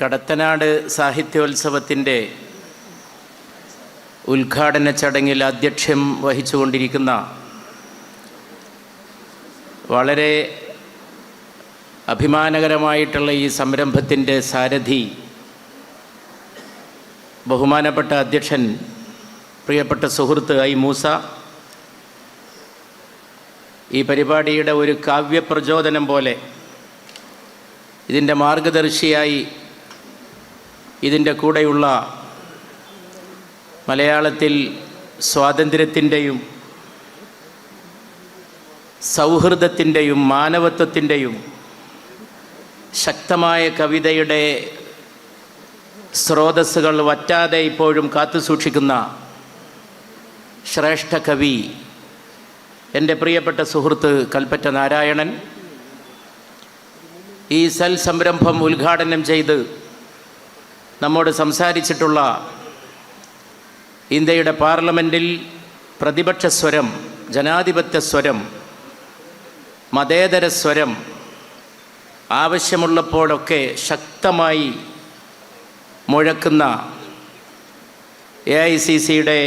കടത്തനാട് സാഹിത്യോത്സവത്തിന്റെ ഉദ്ഘാടന ചടങ്ങിൽ അധ്യക്ഷം വഹിച്ചുകൊണ്ടിരിക്കുന്ന വളരെ അഭിമാനകരമായിട്ടുള്ള ഈ സംരംഭത്തിന്റെ സാരഥി ബഹുമാനപ്പെട്ട അധ്യക്ഷൻ പ്രിയപ്പെട്ട സുഹൃത്ത് ഐ മൂസ ഈ പരിപാടിയുടെ ഒരു കാവ്യപ്രചോദനം പോലെ ഇതിന്റെ മാർഗദർശിയായി ഇതിന്റെ കൂടെയുള്ള മലയാളത്തിൽ സ്വാതന്ത്ര്യത്തിന്റെയും സൗഹൃദത്തിന്റെയും മാനവത്വത്തിന്റെയും ശക്തമായ കവിതയുടെ സ്രോതസ്സുകൾ വറ്റാതെ ഇപ്പോഴും കാത്തുസൂക്ഷിക്കുന്ന ശ്രേഷ്ഠ കവി എന്റെ പ്രിയപ്പെട്ട സുഹൃത്ത് കൽപ്പറ്റ നാരായണൻ. ഈ സൽ സംരംഭം ഉദ്ഘാടനം ചെയ്ത് നമ്മോട് സംസാരിച്ചിട്ടുള്ള ഇന്ത്യയുടെ പാർലമെന്റിൽ പ്രതിപക്ഷ സ്വരം ജനാധിപത്യ സ്വരം മതേതര സ്വരം ആവശ്യമുള്ളപ്പോഴൊക്കെ ശക്തമായി മുഴക്കുന്ന A I C C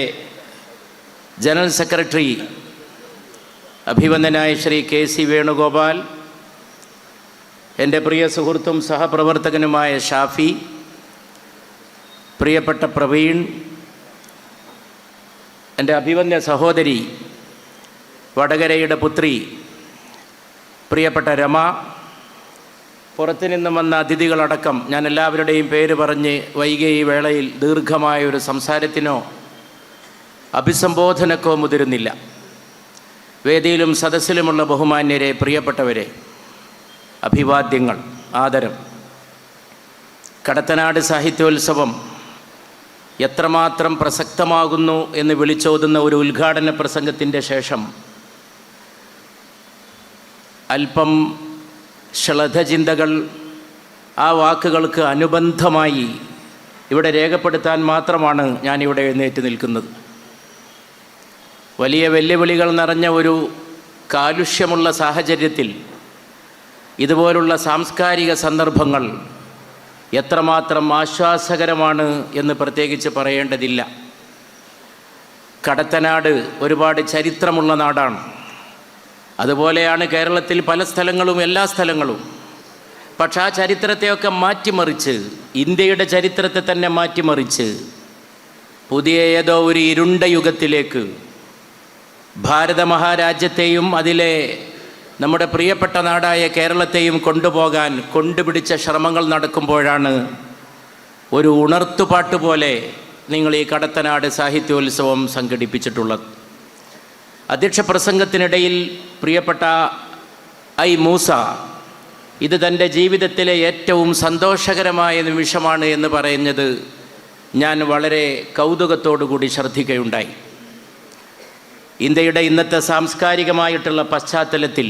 general secretary അഭിവന്ദനായ Shri K C Venugopal എന്റെ പ്രിയ സുഹൃത്തും സഹപ്രവർത്തകനുമായ ഷാഫി പ്രിയപ്പെട്ട പ്രവീൺ എന്റെ അഭിവന്യ സഹോദരി വടകരയുടെ പുത്രി പ്രിയപ്പെട്ട രമ പുറത്തു നിന്നും വന്ന അതിഥികളടക്കം ഞാൻ എല്ലാവരുടെയും പേര് പറഞ്ഞ് വൈകിയ ഈ വേളയിൽ ദീർഘമായ ഒരു സംസാരത്തിനോ അഭിസംബോധനക്കോ മുതിരുന്നില്ല. വേദിയിലും സദസ്സിലുമുള്ള ബഹുമാന്യരെ പ്രിയപ്പെട്ടവരെ അഭിവാദ്യങ്ങൾ ആദരം. കടത്തനാട് സാഹിത്യോത്സവം എത്രമാത്രം പ്രസക്തമാകുന്നു എന്ന് വിളിച്ചോതുന്ന ഒരു ഉദ്ഘാടന പ്രസംഗത്തിന്റെ ശേഷം അല്പം ശ്ലഥചിന്തകൾ ആ വാക്കുകൾക്ക് അനുബന്ധമായി ഇവിടെ രേഖപ്പെടുത്താൻ മാത്രമാണ് ഞാനിവിടെ എഴുന്നേറ്റ് നിൽക്കുന്നത്. വലിയ വെല്ലുവിളികൾ നിറഞ്ഞ ഒരു കാലുഷ്യമുള്ള സാഹചര്യത്തിൽ ഇതുപോലുള്ള സാംസ്കാരിക സന്ദർഭങ്ങൾ എത്രമാത്രം ആശ്വാസകരമാണ് എന്ന് പ്രത്യേകിച്ച് പറയേണ്ടതില്ല. കടത്തനാട് ഒരുപാട് ചരിത്രമുള്ള നാടാണ്. അതുപോലെയാണ് കേരളത്തിൽ പല സ്ഥലങ്ങളും എല്ലാ സ്ഥലങ്ങളും. പക്ഷെ ആ ചരിത്രത്തെയൊക്കെ മാറ്റിമറിച്ച് ഇന്ത്യയുടെ ചരിത്രത്തെ തന്നെ മാറ്റിമറിച്ച് പുതിയ ഏതോ ഒരു ഇരുണ്ട യുഗത്തിലേക്ക് ഭാരത മഹാരാജ്യത്തെയും അതിലെ നമ്മുടെ പ്രിയപ്പെട്ട നാടായ കേരളത്തെയും കൊണ്ടുപോകാൻ കൊണ്ടുപിടിച്ച ശ്രമങ്ങൾ നടക്കുമ്പോഴാണ് ഒരു ഉണർത്തുപാട്ട് പോലെ നിങ്ങൾ ഈ കടത്തനാട് സാഹിത്യോത്സവം സംഘടിപ്പിച്ചിട്ടുള്ളത്. അധ്യക്ഷ പ്രസംഗത്തിനിടയിൽ പ്രിയപ്പെട്ട ഐ മൂസ ഇത് തന്റെ ജീവിതത്തിലെ ഏറ്റവും സന്തോഷകരമായ നിമിഷമാണ് എന്ന് പറയുന്നത് ഞാൻ വളരെ കൗതുകത്തോടു കൂടി ശ്രദ്ധിക്കുകയുണ്ടായി. ഇന്ത്യയുടെ ഇന്നത്തെ സാംസ്കാരികമായിട്ടുള്ള പശ്ചാത്തലത്തിൽ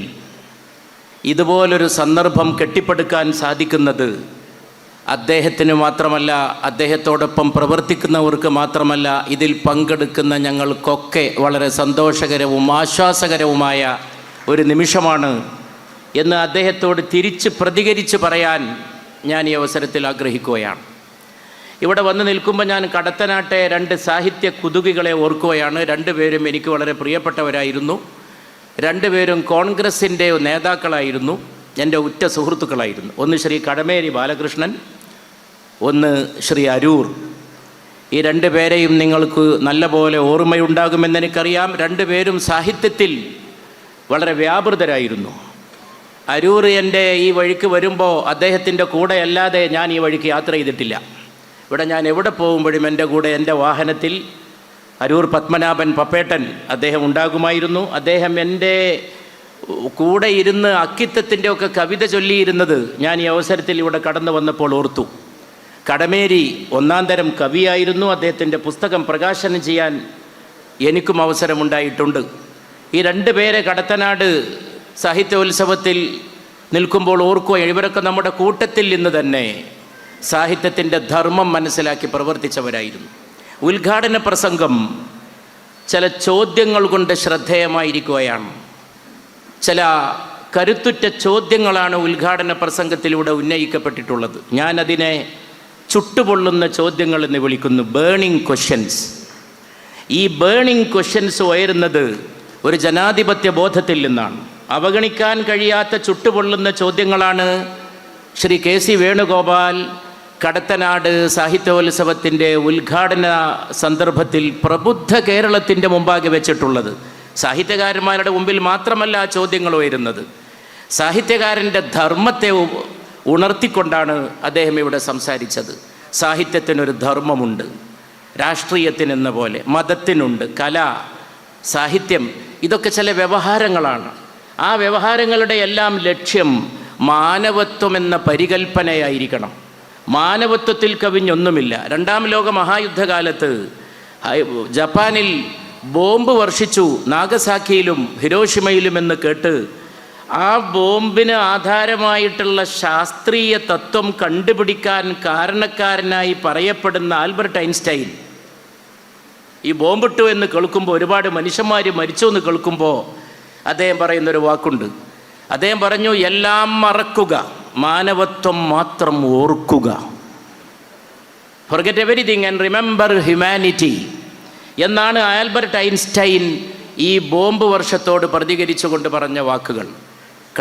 ഇതുപോലൊരു സന്ദർഭം കെട്ടിപ്പടുക്കാൻ സാധിക്കുന്നത് അദ്ദേഹത്തിന് മാത്രമല്ല അദ്ദേഹത്തോടൊപ്പം പ്രവർത്തിക്കുന്നവർക്ക് മാത്രമല്ല ഇതിൽ പങ്കെടുക്കുന്ന ഞങ്ങൾക്കൊക്കെ വളരെ സന്തോഷകരവും ആശ്വാസകരവുമായ ഒരു നിമിഷമാണ് എന്ന് അദ്ദേഹത്തോട് തിരിച്ച് പ്രതികരിച്ച് പറയാൻ ഞാൻ ഈ അവസരത്തിൽ ആഗ്രഹിക്കുകയാണ്. ഇവിടെ വന്ന് നിൽക്കുമ്പോൾ ഞാൻ കടത്തനാട്ടെ രണ്ട് സാഹിത്യ കുതുകികളെ ഓർക്കുകയാണ്. രണ്ടുപേരും എനിക്ക് വളരെ പ്രിയപ്പെട്ടവരായിരുന്നു. രണ്ടുപേരും കോൺഗ്രസിന്റെ നേതാക്കളായിരുന്നു. എന്റെ ഉറ്റ സുഹൃത്തുക്കളായിരുന്നു. ഒന്ന് ശ്രീ കടമേരി ബാലകൃഷ്ണൻ ഒന്ന് ശ്രീ അരൂർ. ഈ രണ്ട് പേരെയും നിങ്ങൾക്ക് നല്ലപോലെ ഓർമ്മയുണ്ടാകുമെന്ന് എനിക്കറിയാം. രണ്ടുപേരും സാഹിത്യത്തിൽ വളരെ വ്യാപൃതരായിരുന്നു. അരൂർ എന്റെ ഈ വഴിക്ക് വരുമ്പോൾ അദ്ദേഹത്തിന്റെ കൂടെയല്ലാതെ ഞാൻ ഈ വഴിക്ക് യാത്ര ചെയ്തിട്ടില്ല. ഇവിടെ ഞാൻ എവിടെ പോകുമ്പോഴും എന്റെ കൂടെ എന്റെ വാഹനത്തിൽ അരൂർ പത്മനാഭൻ പപ്പേട്ടൻ അദ്ദേഹം ഉണ്ടാകുമായിരുന്നു. അദ്ദേഹം എന്റെ കൂടെ ഇരുന്ന് അക്കിത്തത്തിന്റെ ഒക്കെ കവിത ചൊല്ലിയിരുന്നത് ഞാൻ ഈ അവസരത്തിൽ ഇവിടെ കടന്നു വന്നപ്പോൾ ഓർത്തു. കടമേരി ഒന്നാം തരം കവിയായിരുന്നു. അദ്ദേഹത്തിന്റെ പുസ്തകം പ്രകാശനം ചെയ്യാൻ എനിക്കും അവസരമുണ്ടായിട്ടുണ്ട്. ഈ രണ്ട് പേരെ കടത്തനാട് സാഹിത്യോത്സവത്തിൽ നിൽക്കുമ്പോൾ ഓർക്കുക ഇവരൊക്കെ നമ്മുടെ കൂട്ടത്തിൽ നിന്ന് തന്നെ സാഹിത്യത്തിന്റെ ധർമ്മം മനസ്സിലാക്കി പ്രവർത്തിച്ചവരായിരുന്നു. ഉദ്ഘാടന പ്രസംഗം ചില ചോദ്യങ്ങൾ കൊണ്ട് ശ്രദ്ധേയമായിരിക്കുകയാണ്. ചില കരുത്തുറ്റ ചോദ്യങ്ങളാണ് ഉദ്ഘാടന പ്രസംഗത്തിലൂടെ ഉന്നയിക്കപ്പെട്ടിട്ടുള്ളത്. ഞാനതിനെ ചുട്ടുപൊള്ളുന്ന ചോദ്യങ്ങൾ എന്ന് വിളിക്കുന്നു ബേണിംഗ് ക്വസ്റ്റ്യൻസ്. ഈ ബേണിംഗ് ക്വസ്റ്റ്യൻസ് ഉയരുന്നത് ഒരു ജനാധിപത്യ ബോധത്തിൽ നിന്നാണ്. അവഗണിക്കാൻ കഴിയാത്ത ചുട്ടുപൊള്ളുന്ന ചോദ്യങ്ങളാണ് ശ്രീ കെ സി വേണുഗോപാൽ കടത്തനാട് സാഹിത്യോത്സവത്തിന്റെ ഉദ്ഘാടന സന്ദർഭത്തിൽ പ്രബുദ്ധ കേരളത്തിന്റെ മുമ്പാകെ വെച്ചിട്ടുള്ളത്. സാഹിത്യകാരന്മാരുടെ മുമ്പിൽ മാത്രമല്ല ആ ചോദ്യങ്ങൾ ഉയരുന്നത്. സാഹിത്യകാരന്റെ ധർമ്മത്തെ ഉണർത്തിക്കൊണ്ടാണ് അദ്ദേഹം ഇവിടെ സംസാരിച്ചത്. സാഹിത്യത്തിനൊരു ധർമ്മമുണ്ട്. രാഷ്ട്രീയത്തിനെന്ന പോലെ മതത്തിനുണ്ട് കല സാഹിത്യം ഇതൊക്കെ ചില വ്യവഹാരങ്ങളാണ്. ആ വ്യവഹാരങ്ങളുടെ എല്ലാം ലക്ഷ്യം മാനവത്വം എന്ന പരികൽപ്പനയായിരിക്കണം. മാനവത്വത്തിൽ കവിഞ്ഞൊന്നുമില്ല. രണ്ടാം ലോക മഹായുദ്ധകാലത്ത് ജപ്പാനിൽ ബോംബ് വർഷിച്ചു. നാഗസാക്കിയിലും ഹിരോഷിമയിലും എന്ന് കേട്ട് ആ ബോംബിന് ആധാരമായിട്ടുള്ള ശാസ്ത്രീയ തത്വം കണ്ടുപിടിക്കാൻ കാരണക്കാരനായി പറയപ്പെടുന്ന ആൽബർട്ട് ഐൻസ്റ്റൈൻ. ഈ ബോംബിട്ടു എന്ന് കേൾക്കുമ്പോൾ ഒരുപാട് മനുഷ്യന്മാർ മരിച്ചു എന്ന് കേൾക്കുമ്പോൾ അദ്ദേഹം പറയുന്നൊരു വാക്കുണ്ട്. അദ്ദേഹം പറഞ്ഞു എല്ലാം മറക്കുക. മാനവത്വം മാത്രം ഓർക്കുക. Forget everything and remember humanity എന്നാണ് ആൽബർട്ട് ഐൻസ്റ്റൈൻ ഈ ബോംബ് വർഷത്തോട് പ്രതികരിച്ചുകൊണ്ട് പറഞ്ഞ വാക്കുകൾ.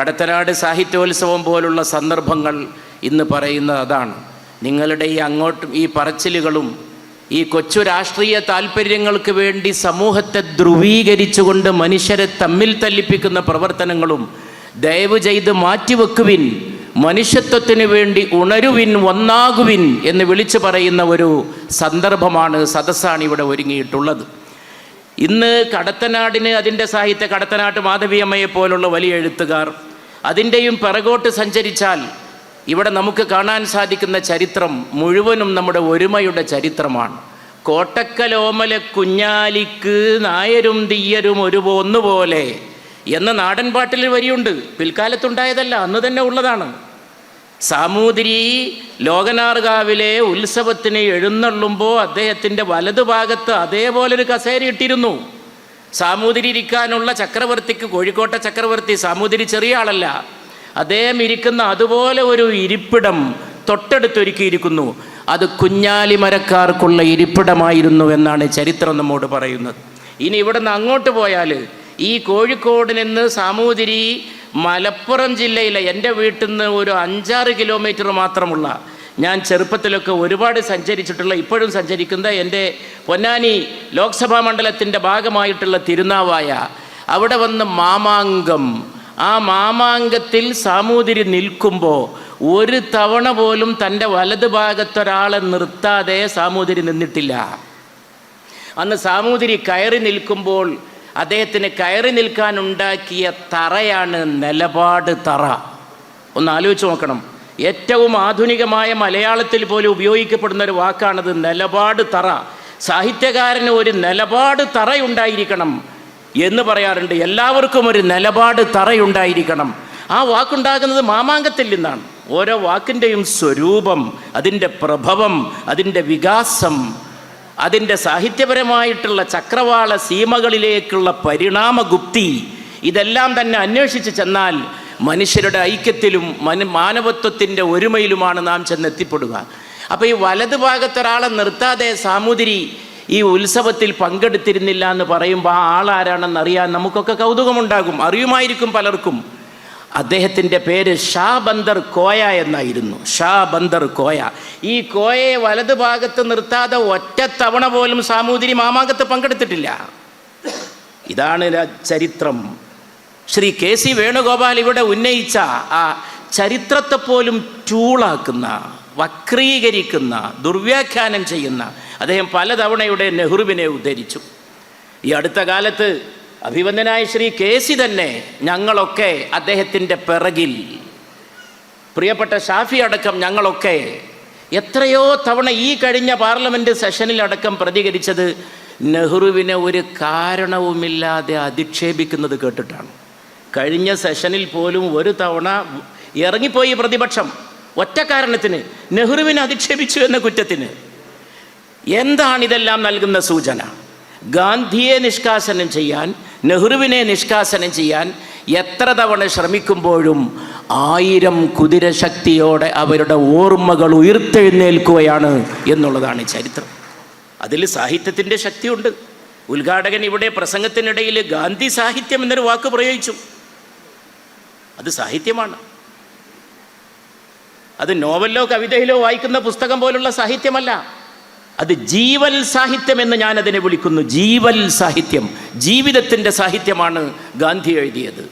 കടത്തനാട് സാഹിത്യോത്സവം പോലുള്ള സന്ദർഭങ്ങൾ ഇന്ന് പറയുന്നത് അതാണ്. നിങ്ങളുടെ ഈ അങ്ങോട്ടും ഈ പറച്ചിലുകളും ഈ കൊച്ചു രാഷ്ട്രീയ താല്പര്യങ്ങൾക്ക് വേണ്ടി സമൂഹത്തെ ധ്രുവീകരിച്ചുകൊണ്ട് മനുഷ്യരെ തമ്മിൽ തല്ലിപ്പിക്കുന്ന പ്രവർത്തനങ്ങളും ദയവ് ചെയ്ത് മാറ്റിവെക്കുവിൻ. മനുഷ്യത്വത്തിന് വേണ്ടി ഉണരുവിൻ ഒന്നാകുവിൻ എന്ന് വിളിച്ചു പറയുന്ന ഒരു സന്ദർഭമാണ് സദസ്സാണ് ഇവിടെ ഒരുങ്ങിയിട്ടുള്ളത്. ഇന്ന് കടത്തനാടിന് അതിന്റെ സാഹിത്യ കടത്തനാട്ട് മാധവിയമ്മയെ പോലുള്ള വലിയ എഴുത്തുകാർ അതിന്റെയും പിറകോട്ട് സഞ്ചരിച്ചാൽ ഇവിടെ നമുക്ക് കാണാൻ സാധിക്കുന്ന ചരിത്രം മുഴുവനും നമ്മുടെ ഒരുമയുടെ ചരിത്രമാണ്. കോട്ടക്കലോമല കുഞ്ഞാലിക്ക് നായരും തീയരും ഒരു ഒന്നുപോലെ എന്ന നാടൻ പാട്ടിൽ വരിയുണ്ട്. പിൽക്കാലത്തുണ്ടായതല്ല അന്ന് തന്നെ ഉള്ളതാണ്. സാമൂതിരി ലോകനാർകാവിലെ ഉത്സവത്തിന് എഴുന്നള്ളുമ്പോൾ അദ്ദേഹത്തിന്റെ വലതുഭാഗത്ത് അതേപോലെ ഒരു കസേര ഇട്ടിരുന്നു. സാമൂതിരി ഇരിക്കാനുള്ള ചക്രവർത്തിക്ക് കോഴിക്കോട്ടെ ചക്രവർത്തി സാമൂതിരി ചെറിയ ആളല്ല. അദ്ദേഹം ഇരിക്കുന്ന അതുപോലെ ഒരു ഇരിപ്പിടം തൊട്ടടുത്തൊരുക്കിയിരിക്കുന്നു അത് കുഞ്ഞാലി മരക്കാർക്കുള്ള ഇരിപ്പിടമായിരുന്നു എന്നാണ് ചരിത്രം നമ്മോട് പറയുന്നത്. ഇനി ഇവിടുന്ന് അങ്ങോട്ട് പോയാൽ ഈ കോഴിക്കോട് നിന്ന് സാമൂതിരി മലപ്പുറം ജില്ലയിലെ എന്റെ വീട്ടിൽ നിന്ന് ഒരു അഞ്ചാറ് കിലോമീറ്റർ മാത്രമുള്ള ഞാൻ ചെറുപ്പത്തിലൊക്കെ ഒരുപാട് സഞ്ചരിച്ചിട്ടുള്ള ഇപ്പോഴും സഞ്ചരിക്കുന്ന എന്റെ പൊന്നാനി ലോക്സഭാ മണ്ഡലത്തിന്റെ ഭാഗമായിട്ടുള്ള തിരുനാവായ അവിടെ വന്ന് മാമാങ്കം. ആ മാമാങ്കത്തിൽ സാമൂതിരി നിൽക്കുമ്പോൾ ഒരു തവണ പോലും തന്റെ വലത് ഭാഗത്തൊരാളെ നിർത്താതെ സാമൂതിരി നിന്നിട്ടില്ല. അന്ന് സാമൂതിരി കയറി നിൽക്കുമ്പോൾ അദ്ദേഹത്തിന് കയറി നിൽക്കാൻ ഉണ്ടാക്കിയ തറയാണ് നിലപാട് തറ. ഒന്ന് ആലോചിച്ച് നോക്കണം. ഏറ്റവും ആധുനികമായ മലയാളത്തിൽ പോലും ഉപയോഗിക്കപ്പെടുന്ന ഒരു വാക്കാണത് നിലപാട് തറ. സാഹിത്യകാരന് ഒരു നിലപാട് തറയുണ്ടായിരിക്കണം എന്ന് പറയാറുണ്ട്. എല്ലാവർക്കും ഒരു നിലപാട് തറയുണ്ടായിരിക്കണം. ആ വാക്കുണ്ടാകുന്നത് മാമാങ്കത്തിൽ നിന്നാണ്. ഓരോ വാക്കിന്റെയും സ്വരൂപം അതിന്റെ പ്രഭവം അതിന്റെ വികാസം അതിന്റെ സാഹിത്യപരമായിട്ടുള്ള ചക്രവാള സീമകളിലേക്കുള്ള പരിണാമഗുപ്തി ഇതെല്ലാം തന്നെ അന്വേഷിച്ച് ചെന്നാൽ മനുഷ്യരുടെ ഐക്യത്തിലും മനു മാനവത്വത്തിന്റെ ഒരുമയിലുമാണ് നാം ചെന്നെത്തിപ്പെടുക. അപ്പോൾ ഈ വലതു ഭാഗത്തൊരാളെ നിർത്താതെ സാമൂതിരി ഈ ഉത്സവത്തിൽ പങ്കെടുത്തിരുന്നില്ല എന്ന് പറയുമ്പോൾ ആ ആളാരാണെന്ന് അറിയാൻ നമുക്കൊക്കെ കൗതുകമുണ്ടാകും. അറിയുമായിരിക്കും പലർക്കും. അദ്ദേഹത്തിന്റെ പേര് ഷാ ബന്ദർ കോയ എന്നായിരുന്നു. ഷാ ബന്ദർ കോയ. ഈ കോയയെ വലതു ഭാഗത്ത് നിർത്താതെ ഒറ്റ തവണ പോലും സാമൂതിരി മാമാങ്കത്ത് പങ്കെടുത്തിട്ടില്ല. ഇതാണ് ചരിത്രം. ശ്രീ കെ സി വേണുഗോപാൽ ഇവിടെ ഉന്നയിച്ച ആ ചരിത്രത്തെ പോലും ചൂളാക്കുന്ന വക്രീകരിക്കുന്ന ദുർവ്യാഖ്യാനം ചെയ്യുന്ന അദ്ദേഹം പലതവണയുടെ നെഹ്റുവിനെ ഉദ്ധരിച്ചു. ഈ അടുത്ത കാലത്ത് അഭിവന്ദനായ ശ്രീ കെ സി തന്നെ ഞങ്ങളൊക്കെ അദ്ദേഹത്തിന്റെ പിറകിൽ. പ്രിയപ്പെട്ട ഷാഫി അടക്കം ഞങ്ങളൊക്കെ എത്രയോ തവണ ഈ കഴിഞ്ഞ പാർലമെന്റ് സെഷനിലടക്കം പ്രതികരിച്ചത് നെഹ്റുവിനെ ഒരു കാരണവുമില്ലാതെ അധിക്ഷേപിക്കുന്നത് കേട്ടിട്ടാണ്. കഴിഞ്ഞ സെഷനിൽ പോലും ഒരു തവണ ഇറങ്ങിപ്പോയി പ്രതിപക്ഷം. ഒറ്റ കാരണത്തിന് നെഹ്റുവിനെ അധിക്ഷേപിച്ചു എന്ന കുറ്റത്തിന്. എന്താണിതെല്ലാം നൽകുന്ന സൂചന? ഗാന്ധിയെ നിഷ്കാസനം ചെയ്യാൻ നെഹ്റുവിനെ നിഷ്കാസനം ചെയ്യാൻ എത്ര തവണ ശ്രമിക്കുമ്പോഴും ആയിരം കുതിരശക്തിയോടെ അവരുടെ ഓർമ്മകൾ ഉയർത്തെഴുന്നേൽക്കുകയാണ് എന്നുള്ളതാണ് ചരിത്രം. അതിൽ സാഹിത്യത്തിന്റെ ശക്തിയുണ്ട്. ഉദ്ഘാടകൻ ഇവിടെ പ്രസംഗത്തിനിടയിൽ ഗാന്ധി സാഹിത്യം എന്നൊരു വാക്ക് പ്രയോഗിച്ചു. അത് സാഹിത്യമാണ്. അത് നോവലിലോ കവിതയിലോ വായിക്കുന്ന പുസ്തകം പോലുള്ള സാഹിത്യമല്ല. അത് ജീവൽ സാഹിത്യം എന്ന് ഞാൻ അതിനെ വിളിക്കുന്നു. ജീവൽ സാഹിത്യം. ജീവിതത്തിന്റെ സാഹിത്യമാണ് ഗാന്ധി എഴുതിയത്.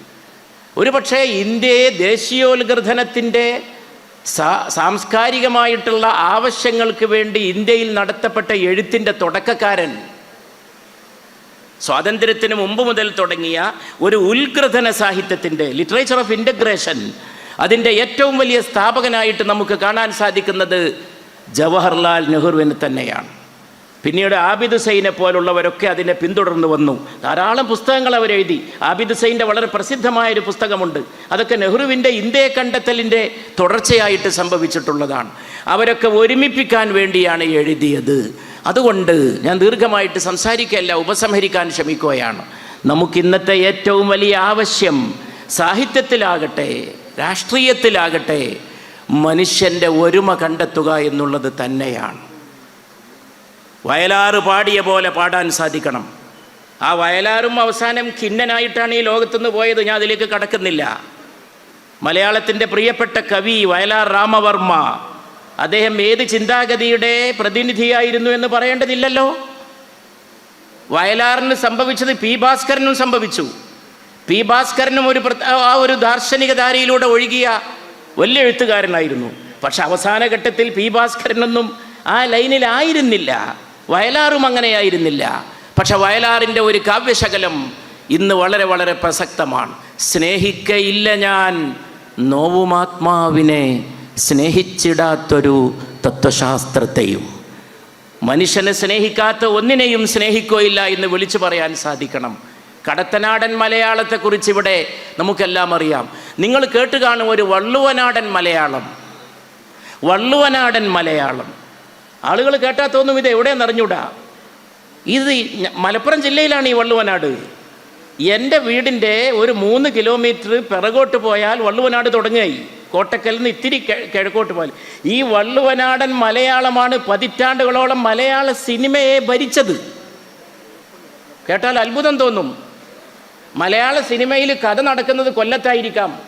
ഒരുപക്ഷെ ഇന്ത്യയെ ദേശീയോത്ഗ്രഥനത്തിന്റെ സാ സാംസ്കാരികമായിട്ടുള്ള ആവശ്യങ്ങൾക്ക് വേണ്ടി ഇന്ത്യയിൽ നടത്തപ്പെട്ട എഴുത്തിന്റെ തുടക്കക്കാരൻ സ്വാതന്ത്ര്യത്തിന് മുമ്പ് മുതൽ തുടങ്ങിയ ഒരു ഉത്ഗ്രഥന സാഹിത്യത്തിന്റെ ലിറ്ററേച്ചർ ഓഫ് ഇന്റഗ്രേഷൻ അതിന്റെ ഏറ്റവും വലിയ സ്ഥാപകനായിട്ട് നമുക്ക് കാണാൻ സാധിക്കുന്നത് ജവഹർലാൽ നെഹ്റുവിന് തന്നെയാണ്. പിന്നീട് ആബിദ് സൈനെ പോലുള്ളവരൊക്കെ അതിനെ പിന്തുടർന്ന് വന്നു. ധാരാളം പുസ്തകങ്ങൾ അവരെഴുതി. ആബിദ് സൈന്റെ വളരെ പ്രസിദ്ധമായൊരു പുസ്തകമുണ്ട്. അതൊക്കെ നെഹ്റുവിന്റെ ഇന്ത്യയെ കണ്ടെത്തലിന്റെ തുടർച്ചയായിട്ട് സംഭവിച്ചിട്ടുള്ളതാണ്. അവരൊക്കെ ഒരുമിപ്പിക്കാൻ വേണ്ടിയാണ് എഴുതിയത്. അതുകൊണ്ട് ഞാൻ ദീർഘമായിട്ട് സംസാരിക്കല്ല ഉപസംഹരിക്കാൻ ശ്രമിക്കുകയാണ്. നമുക്ക് ഇന്നത്തെ ഏറ്റവും വലിയ ആവശ്യം സാഹിത്യത്തിലാകട്ടെ രാഷ്ട്രീയത്തിലാകട്ടെ മനുഷ്യന്റെ ഒരുമ കണ്ടെത്തുക എന്നുള്ളത് തന്നെയാണ്. വയലാറ് പാടിയ പോലെ പാടാൻ സാധിക്കണം. ആ വയലാറും അവസാനം ഖിന്നനായിട്ടാണ് ഈ ലോകത്തുനിന്ന് പോയത്. ഞാൻ അതിലേക്ക് കടക്കുന്നില്ല. മലയാളത്തിന്റെ പ്രിയപ്പെട്ട കവി വയലാർ രാമവർമ്മ അദ്ദേഹം ഏത് ചിന്താഗതിയുടെ പ്രതിനിധിയായിരുന്നു എന്ന് പറയേണ്ടതില്ലല്ലോ. വയലാറിന് സംഭവിച്ചത് പി ഭാസ്കരനും സംഭവിച്ചു. പി ഭാസ്കരനും ഒരു ആ ഒരു ദാർശനിക ധാരയിലൂടെ ഒഴുകിയ വലിയ എഴുത്തുകാരനായിരുന്നു. പക്ഷെ അവസാന ഘട്ടത്തിൽ പി ഭാസ്കരനൊന്നും ആ ലൈനിലായിരുന്നില്ല വയലാറും അങ്ങനെയായിരുന്നില്ല. പക്ഷെ വയലാറിന്റെ ഒരു കാവ്യശകലം ഇന്ന് വളരെ വളരെ പ്രസക്തമാണ്. സ്നേഹിക്കയില്ല ഞാൻ നോവുമാത്മാവിനെ സ്നേഹിച്ചിടാത്തൊരു തത്വശാസ്ത്രത്തെയും. മനുഷ്യനെ സ്നേഹിക്കാത്ത ഒന്നിനെയും സ്നേഹിക്കുകയില്ല എന്ന് വിളിച്ചു പറയാൻ സാധിക്കണം. കടത്തനാടൻ മലയാളത്തെക്കുറിച്ച് ഇവിടെ നമുക്കെല്ലാം അറിയാം. നിങ്ങൾ കേട്ട് കാണും ഒരു വള്ളുവനാടൻ മലയാളം. വള്ളുവനാടൻ മലയാളം. ആളുകൾ കേട്ടാൽ തോന്നും ഇത് എവിടെയെന്ന് അറിഞ്ഞൂടാ. ഇത് മലപ്പുറം ജില്ലയിലാണ് ഈ വള്ളുവനാട്. എന്റെ വീടിന്റെ ഒരു മൂന്ന് കിലോമീറ്റർ പിറകോട്ട് പോയാൽ വള്ളുവനാട് തുടങ്ങുകയായി. കോട്ടക്കലിൽ നിന്ന് ഇത്തിരി കിഴക്കോട്ട് പോയാൽ. ഈ വള്ളുവനാടൻ മലയാളമാണ് പതിറ്റാണ്ടുകളോളം മലയാള സിനിമയെ ഭരിച്ചത്. കേട്ടാൽ അത്ഭുതം തോന്നും. മലയാള സിനിമയിൽ കഥ നടക്കുന്നത് കൊല്ലത്തായിരിക്കാം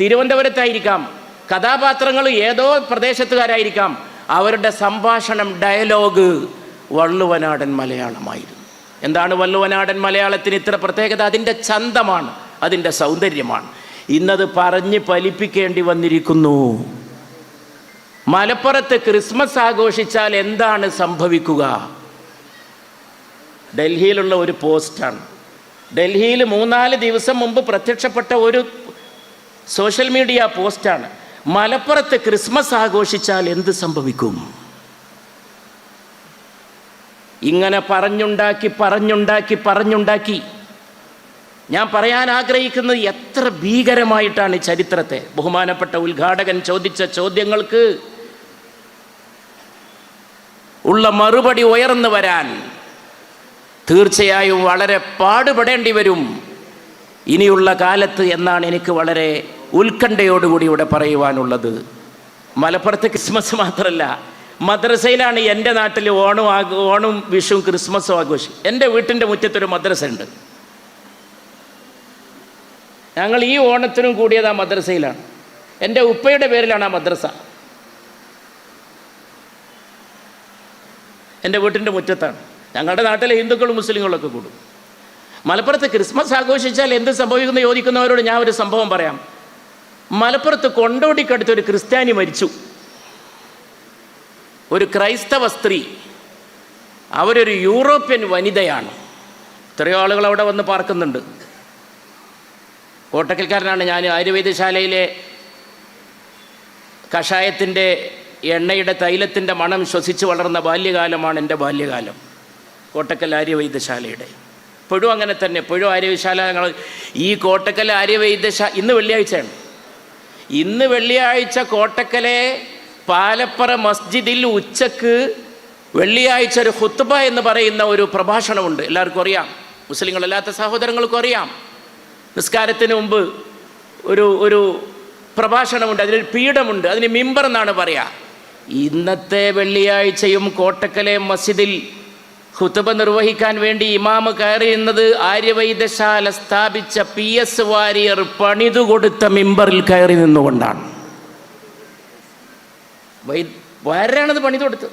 തിരുവനന്തപുരത്തായിരിക്കാം കഥാപാത്രങ്ങൾ ഏതോ പ്രദേശത്തുകാരായിരിക്കാം. അവരുടെ സംഭാഷണം ഡയലോഗ് വള്ളുവനാടൻ മലയാളമായിരുന്നു. എന്താണ് വള്ളുവനാടൻ മലയാളത്തിന് ഇത്ര പ്രത്യേകത? അതിന്റെ ചന്തമാണ് അതിന്റെ സൗന്ദര്യമാണ്. ഇന്നത് പറഞ്ഞ് ഫലിപ്പിക്കേണ്ടി വന്നിരിക്കുന്നു. മലപ്പുറത്ത് ക്രിസ്മസ് ആഘോഷിച്ചാൽ എന്താണ് സംഭവിക്കുക? ഡൽഹിയിലുള്ള ഒരു പോസ്റ്റാണ്. ഡൽഹിയിൽ മൂന്നാൽ ദിവസം മുമ്പ് പ്രത്യക്ഷപ്പെട്ട ഒരു സോഷ്യൽ മീഡിയ പോസ്റ്റാണ്. മലപ്പുറത്ത് ക്രിസ്മസ് ആഘോഷിച്ചാൽ എന്ത് സംഭവിക്കും? ഇങ്ങനെ പറഞ്ഞുണ്ടാക്കി പറഞ്ഞുണ്ടാക്കി പറഞ്ഞുണ്ടാക്കി. ഞാൻ പറയാൻ ആഗ്രഹിക്കുന്നത് എത്ര ഭീകരമായിട്ടാണ് ചരിത്രത്തെ. ബഹുമാനപ്പെട്ട ഉദ്ഘാടകൻ ചോദിച്ച ചോദ്യങ്ങൾക്ക് ഉള്ള മറുപടി ഉയർന്നു വരാൻ തീർച്ചയായും വളരെ പാടുപെടേണ്ടി വരും. ഇനിയുള്ള കാലത്ത് എന്നാണ് എനിക്ക് വളരെ ഉത്കണ്ഠയോടുകൂടി ഇവിടെ പറയുവാനുള്ളത്. മലപ്പുറത്ത് ക്രിസ്മസ് മാത്രമല്ല മദ്രസയിലാണ് എന്റെ നാട്ടിൽ ഓണം ആഘ ഓണവും വിഷുവും ക്രിസ്മസും ആഘോഷം എന്റെ വീട്ടിന്റെ മുറ്റത്തൊരു മദ്രസ ഉണ്ട് ഞങ്ങൾ ഈ ഓണത്തിനും കൂടിയത് ആ മദ്രസയിലാണ്. എന്റെ ഉപ്പയുടെ പേരിലാണ് ആ മദ്രസ. എന്റെ വീട്ടിന്റെ മുറ്റത്താണ്. ഞങ്ങളുടെ നാട്ടിലെ ഹിന്ദുക്കളും മുസ്ലിങ്ങളൊക്കെ കൂടും. മലപ്പുറത്ത് ക്രിസ്മസ് ആഘോഷിച്ചാൽ എന്ത് സംഭവിക്കുന്നു ചോദിക്കുന്നവരോട് ഞാൻ ഒരു സംഭവം പറയാം. മലപ്പുറത്ത് കൊണ്ടോടിക്കടുത്ത് ഒരു ക്രിസ്ത്യാനി മരിച്ചു. ഒരു ക്രൈസ്തവ സ്ത്രീ. അവരൊരു യൂറോപ്യൻ വനിതയാണ്. എത്രയോ ആളുകൾ അവിടെ വന്ന് പാർക്കുന്നുണ്ട്. കോട്ടക്കൽക്കാരനാണ് ഞാൻ. ആയുർവേദശാലയിലെ കഷായത്തിന്റെ എണ്ണയുടെ തൈലത്തിന്റെ മണം ശ്വസിച്ച് വളർന്ന ബാല്യകാലമാണ് എന്റെ ബാല്യകാലം. കോട്ടക്കൽ ആര്യവൈദ്യശാലയുടെ. ഇപ്പോഴും അങ്ങനെ തന്നെ ഇപ്പോഴും ആര്യവൈദ്യശാല ഞങ്ങൾ ഈ കോട്ടക്കൽ ആര്യവൈദ്യശാല ഇന്ന് വെള്ളിയാഴ്ചയാണ്. ഇന്ന് വെള്ളിയാഴ്ച കോട്ടക്കലെ പാലപ്പറ മസ്ജിദിൽ ഉച്ചയ്ക്ക് വെള്ളിയാഴ്ച ഒരു ഹുത്തുബ എന്ന് പറയുന്ന ഒരു പ്രഭാഷണമുണ്ട്. എല്ലാവർക്കും അറിയാം. മുസ്ലിങ്ങളല്ലാത്ത സഹോദരങ്ങൾക്കും അറിയാം. നിസ്കാരത്തിന് മുമ്പ് ഒരു ഒരു പ്രഭാഷണമുണ്ട്. അതിനൊരു പീഠമുണ്ട്. അതിന് മിമ്പർ എന്നാണ് പറയുക ഇന്നത്തെ വെള്ളിയാഴ്ചയും കോട്ടക്കലെ മസ്ജിദിൽ ഹുത്തുബ നിർവഹിക്കാൻ വേണ്ടി ഇമാമ് കയറിയുന്നത് ആര്യവൈദ്യശാല സ്ഥാപിച്ച പി എസ് വാരിയർ പണിതു കൊടുത്ത മിമ്പറിൽ കയറി നിന്നുകൊണ്ടാണ്. വൈ വാരാണത് പണിതു കൊടുത്തത്.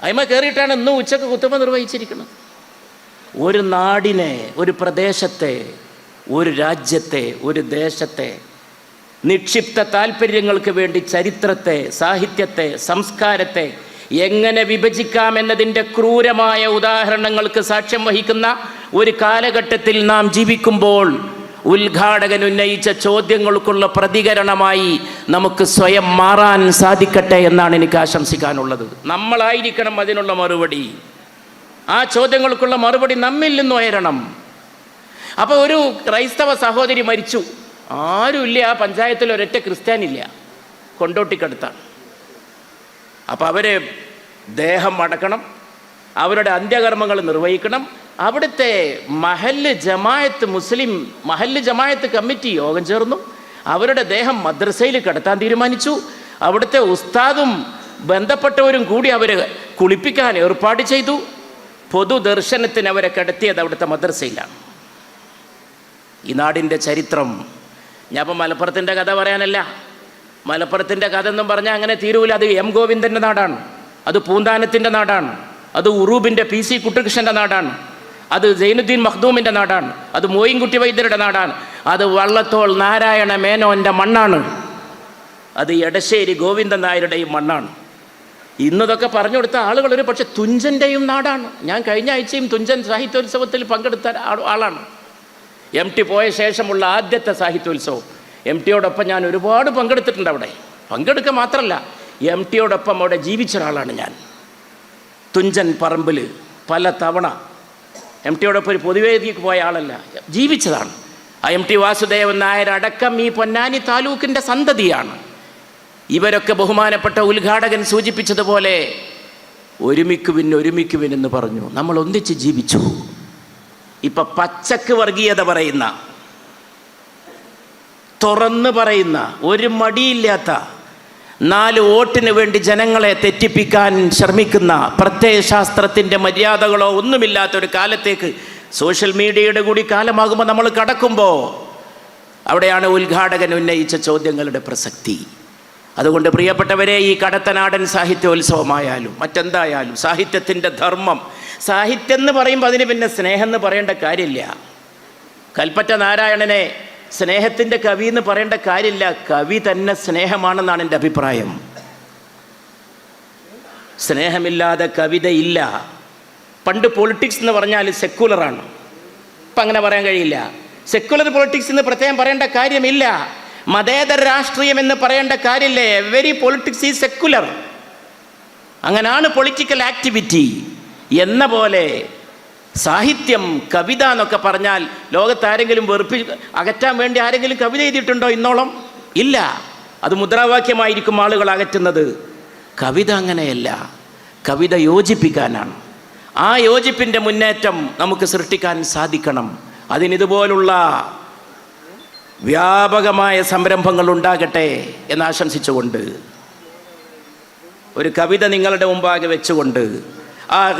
അയിമ കയറിയിട്ടാണ് ഇന്ന് ഉച്ചയ്ക്ക് കുത്തുബ നിർവഹിച്ചിരിക്കുന്നത്. ഒരു നാടിനെ ഒരു പ്രദേശത്തെ ഒരു രാജ്യത്തെ ഒരു ദേശത്തെ നിക്ഷിപ്ത താല്പര്യങ്ങൾക്ക് വേണ്ടി ചരിത്രത്തെ സാഹിത്യത്തെ സംസ്കാരത്തെ എങ്ങനെ വിഭജിക്കാം എന്നതിന്റെ ക്രൂരമായ ഉദാഹരണങ്ങൾക്ക് സാക്ഷ്യം വഹിക്കുന്ന ഒരു കാലഘട്ടത്തിൽ നാം ജീവിക്കുമ്പോൾ ഉദ്ഘാടകൻ ഉന്നയിച്ച ചോദ്യങ്ങൾക്കുള്ള പ്രതികരണമായി നമുക്ക് സ്വയം മാറാൻ സാധിക്കട്ടെ എന്നാണ് എനിക്ക് ആശംസിക്കാനുള്ളത്. നമ്മളായിരിക്കണം അതിനുള്ള മറുപടി. ആ ചോദ്യങ്ങൾക്കുള്ള മറുപടി നമ്മിൽ നിന്ന് ഉയരണം. അപ്പോൾ ഒരു ക്രൈസ്തവ സഹോദരി മരിച്ചു. ആരുമില്ല ആ പഞ്ചായത്തിൽ ഒരൊറ്റ ക്രിസ്ത്യാനില്ല. കൊണ്ടോട്ടിക്കടുത്താണ്. അപ്പോൾ അവരെ ദേഹം അടക്കണം അവരുടെ അന്ത്യകർമ്മങ്ങൾ നിർവഹിക്കണം. അവിടുത്തെ മഹല്ല് ജമായത്ത് മുസ്ലിം മഹല്ല് ജമായത്ത് കമ്മിറ്റി യോഗം ചേർന്നു. അവരുടെ ദേഹം മദ്രസയിൽ കിടത്താൻ തീരുമാനിച്ചു. അവിടുത്തെ ഉസ്താദും ബന്ധപ്പെട്ടവരും കൂടി അവരെ കുളിപ്പിക്കാൻ ഏർപ്പാട് ചെയ്തു. പൊതുദർശനത്തിന് അവരെ കിടത്തിയത് അവിടുത്തെ മദ്രസയിലാണ്. ഈ നാടിന്റെ ചരിത്രം. ഞാൻ ഇപ്പം മലപ്പുറത്തിന്റെ കഥ പറയാനല്ല. മലപ്പുറത്തിന്റെ കഥ എന്നും പറഞ്ഞാൽ അങ്ങനെ തീരൂല. അത് എം ഗോവിന്ദന്റെ നാടാണ്. അത് പൂന്താനത്തിന്റെ നാടാണ്. അത് ഉറൂബിന്റെ പി സി കുട്ടികൃഷ്ണന്റെ നാടാണ്. അത് സൈനുദ്ദീൻ മഖ്ദൂമിന്റെ നാടാണ്. അത് മോയിൻകുട്ടി വൈദ്യരുടെ നാടാണ്. അത് വള്ളത്തോൾ നാരായണ മേനോന്റെ മണ്ണാണ്. അത് എടശ്ശേരി ഗോവിന്ദൻ നായരുടെയും മണ്ണാണ്. ഇന്നതൊക്കെ പറഞ്ഞു കൊടുത്ത ആളുകൾ ഒരു പക്ഷേ തുഞ്ചന്റെയും നാടാണ്. ഞാൻ കഴിഞ്ഞ ആഴ്ചയും തുഞ്ചൻ സാഹിത്യോത്സവത്തിൽ പങ്കെടുത്ത ആളാണ്. എം ടി പോയ ശേഷമുള്ള ആദ്യത്തെ സാഹിത്യോത്സവം. എം ടിയോടൊപ്പം ഞാൻ ഒരുപാട് പങ്കെടുത്തിട്ടുണ്ട് അവിടെ. പങ്കെടുക്കുക മാത്രമല്ല എം ടിയോടൊപ്പം അവിടെ ജീവിച്ച ഒരാളാണ് ഞാൻ. തുഞ്ചൻ പറമ്പിൽ പല തവണ എം ടിയോടൊപ്പം ഒരു പൊതുവേദിക്ക് പോയ ആളല്ല ജീവിച്ചതാണ്. ആ എം ടി വാസുദേവൻ നായർ അടക്കം ഈ പൊന്നാനി താലൂക്കിന്റെ സന്തതിയാണ്. ഇവരൊക്കെ ബഹുമാനപ്പെട്ട ഉദ്ഘാടകൻ സൂചിപ്പിച്ചതുപോലെ ഒരുമിക്കുവിൻ ഒരുമിക്കുവിൻ എന്ന് പറഞ്ഞു. നമ്മൾ ഒന്നിച്ച് ജീവിച്ചു. ഇപ്പം പച്ചക്ക് വർഗീയത പറയുന്ന തുറന്ന് പറയുന്ന ഒരു മടിയില്ലാത്ത നാല് വോട്ടിന് വേണ്ടി ജനങ്ങളെ തെറ്റിപ്പിക്കാൻ ശ്രമിക്കുന്ന പ്രത്യയശാസ്ത്രത്തിന്റെ മര്യാദകളോ ഒന്നുമില്ലാത്ത ഒരു കാലത്തേക്ക് സോഷ്യൽ മീഡിയയുടെ കൂടി കാലമാകുമ്പോൾ നമ്മൾ കടക്കുമ്പോൾ അവിടെയാണ് ഉദ്ഘാടകൻ ഉന്നയിച്ച ചോദ്യങ്ങളുടെ പ്രസക്തി. അതുകൊണ്ട് പ്രിയപ്പെട്ടവരെ ഈ കടത്തനാടൻ സാഹിത്യോത്സവമായാലും മറ്റെന്തായാലും സാഹിത്യത്തിന്റെ ധർമ്മം സാഹിത്യം എന്ന് പറയുമ്പോൾ അതിന് പിന്നെ സ്നേഹം എന്ന് പറയേണ്ട കാര്യമില്ല. കൽപ്പറ്റ നാരായണനെ സ്നേഹത്തിന്റെ കവി എന്ന് പറയേണ്ട കാര്യമില്ല. കവി തന്നെ സ്നേഹമാണെന്നാണ് എന്റെ അഭിപ്രായം. സ്നേഹമില്ലാതെ കവിതയില്ല പണ്ട് പൊളിറ്റിക്സ് എന്ന് പറഞ്ഞാൽ സെക്കുലറാണ് ഇപ്പം അങ്ങനെ പറയാൻ കഴിയില്ല. സെക്കുലർ പൊളിറ്റിക്സ് എന്ന് പ്രത്യേകം പറയേണ്ട കാര്യമില്ല. മതേതര രാഷ്ട്രീയം എന്ന് പറയേണ്ട കാര്യമില്ലേ? എവരി പൊളിറ്റിക്സ് ഈ സെക്കുലർ അങ്ങനാണ് പൊളിറ്റിക്കൽ ആക്ടിവിറ്റി എന്ന പോലെ സാഹിത്യം കവിത എന്നൊക്കെ പറഞ്ഞാൽ ലോകത്ത് ആരെങ്കിലും വെറുപ്പി അകറ്റാൻ വേണ്ടി ആരെങ്കിലും കവിത എഴുതിയിട്ടുണ്ടോ ഇന്നോളം? ഇല്ല. അത് മുദ്രാവാക്യമായിരിക്കും ആളുകൾ അകറ്റുന്നത്. കവിത അങ്ങനെയല്ല. കവിത യോജിപ്പിക്കാനാണ്. ആ യോജിപ്പിന്റെ മുന്നേറ്റം നമുക്ക് സൃഷ്ടിക്കാൻ സാധിക്കണം. അതിനിതുപോലുള്ള വ്യാപകമായ സംരംഭങ്ങൾ ഉണ്ടാകട്ടെ എന്ന് ആശംസിച്ചുകൊണ്ട് ഒരു കവിത നിങ്ങളുടെ മുമ്പാകെ വെച്ചുകൊണ്ട് ആ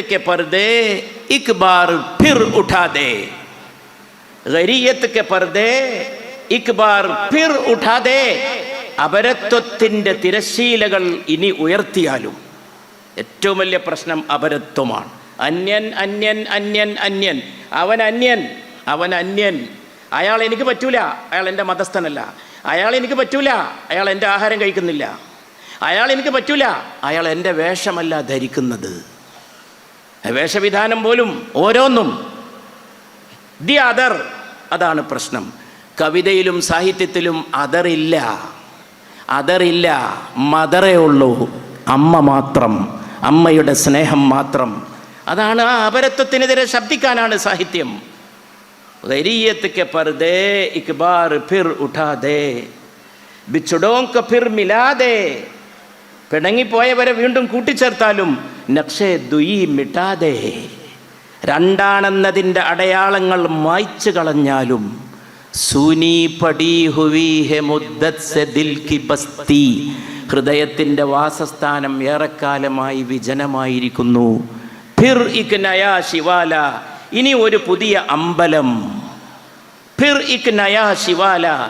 के पर्दे एक बार फिर ഫിർ दे ഗരീയത്ത് കെ പർദേ ഇക് ബാർ ഫിർ ഉഠാദേ. അപരത്വത്തിന്റെ തിരശീലകൾ ഇനി ഉയർത്തിയാലും ഏറ്റവും വലിയ പ്രശ്നം അപരത്വമാണ്. അന്യൻ അന്യൻ അന്യൻ അന്യൻ. അവൻ അന്യൻ അവൻ അന്യൻ. അയാൾ എനിക്ക് പറ്റൂല. അയാൾ എന്റെ മതസ്ഥനല്ല. അയാൾ എനിക്ക് പറ്റൂല. അയാൾ എന്റെ ആഹാരം കഴിക്കുന്നില്ല. അയാൾ എനിക്ക് പറ്റൂല. അയാൾ എന്റെ വേഷമല്ല ധരിക്കുന്നത്. വേഷവിധാനം പോലും ഓരോന്നും. ദി അതർ അതാണ് പ്രശ്നം. കവിതയിലും സാഹിത്യത്തിലും അതറില്ല അതറില്ല മദറേ ഉള്ളൂ. അമ്മ മാത്രം. അമ്മയുടെ സ്നേഹം മാത്രം. അതാണ് ആ അപരത്വത്തിനെതിരെ ശബ്ദിക്കാനാണ് സാഹിത്യം. ഇക്ബാർ പർദേ ഫിർ ഉഠാ ദേ ഫിർ മിലാ ദേ പിണങ്ങിപ്പോയവരെ വീണ്ടും കൂട്ടിച്ചേർത്താലും നക്ഷേ ദുയി മിട്ടാതെ. രണ്ടാണെന്നതിന്റെ അടയാളങ്ങൾ മായ്ച്ചു കളഞ്ഞാലും സൂനി പടി ഹുവി ഹെ മുദ്ദത് സെ ദിൽ കി ബസ്തി. ഹൃദയത്തിന്റെ വാസസ്ഥാനം ഏറെക്കാലമായി വിജനമായിരിക്കുന്നു. ഫിർ ഇക് നയാ ശിവാല ഇനി ഒരു പുതിയ അമ്പലം. ഫിർ ഇക് നയാ ശിവാല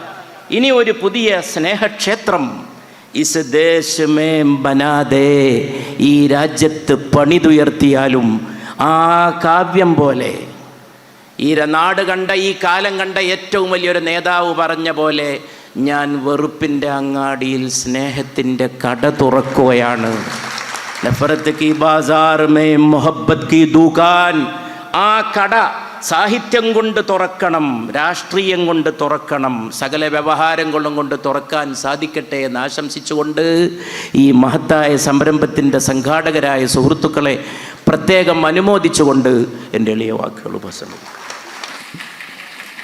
ഇനി ഒരു പുതിയ സ്നേഹക്ഷേത്രം. ഇസ് ദേശമേ ബനാദേ. ഈ രാജ്യത്ത് പണിതുയർത്തിയാലും ആ കാവ്യം പോലെ ഈ നാട് കണ്ട ഈ കാലം കണ്ട ഏറ്റവും വലിയൊരു നേതാവ് പറഞ്ഞ പോലെ ഞാൻ വെറുപ്പിന്റെ അങ്ങാടിയിൽ സ്നേഹത്തിന്റെ കട തുറക്കുകയാണ്. നഫറത്ത് കി ബാസാർ മേ മൊഹബത്ത് കി ദുകാൻ ആ കട സാഹിത്യം കൊണ്ട് തുറക്കണം രാഷ്ട്രീയം കൊണ്ട് തുറക്കണം സകല വ്യവഹാരങ്ങളും കൊണ്ട് തുറക്കാൻ സാധിക്കട്ടെ എന്ന് ആശംസിച്ചുകൊണ്ട് ഈ മഹത്തായ സംരംഭത്തിന്റെ സംഘാടകരായ സുഹൃത്തുക്കളെ പ്രത്യേകം അനുമോദിച്ചുകൊണ്ട് എന്റെ എളിയ വാക്കുകൾ ഉപസംഹരിക്കും.